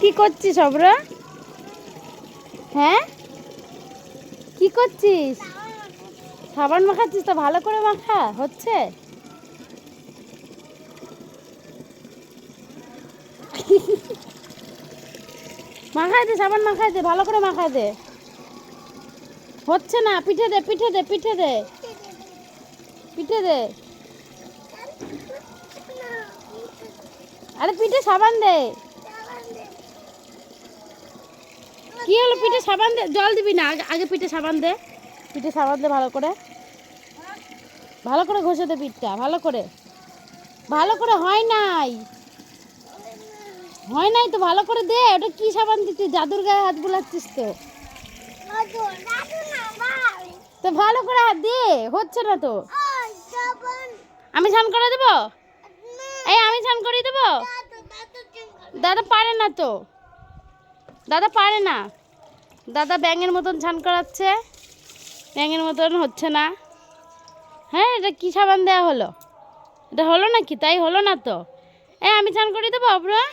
কি করছিস অব্র? হ্যাঁ? কি করছিস? সাবান মাখাচ্ছিস তো, ভালো করে মাখা, হচ্ছে? মাখাই দে, সাবান মাখাই দে, ভালো করে মাখাই দে। হচ্ছে না, পিঠে দে পিঠে দে পিঠে দে। পিঠে দে। আরে পিঠে সাবান দে। কি হলো পিঠে সাবান দে জল দিবি না? আগে পিঠে সাবান দে। পিঠে সাবান দে ভালো করে। ভালো করে ঘষে দে পিঠটা ভালো করে। ভালো করে হয় নাই। হয় নাই তো ভালো করে দে ওটা কি সাবান দিচ্ছিস জাদুর গায়ে হাত বুলাচ্ছিস তো। তো ভালো করে হাত দে হচ্ছে না তো। আমি স্নান করে দেবো? এই আমি স্নান করে দেবো? দাদা পারে না তো। দাদা পারে না। দাদা ব্যাঙের মতন ছান করাচ্ছে। ব্যাঙের মতন হচ্ছে না। হ্যাঁ এটা কী সাবান দেওয়া হলো? এটা হলো নাকি? তাই হলো না তো। এ, আমি ছান করে দেবো আপনার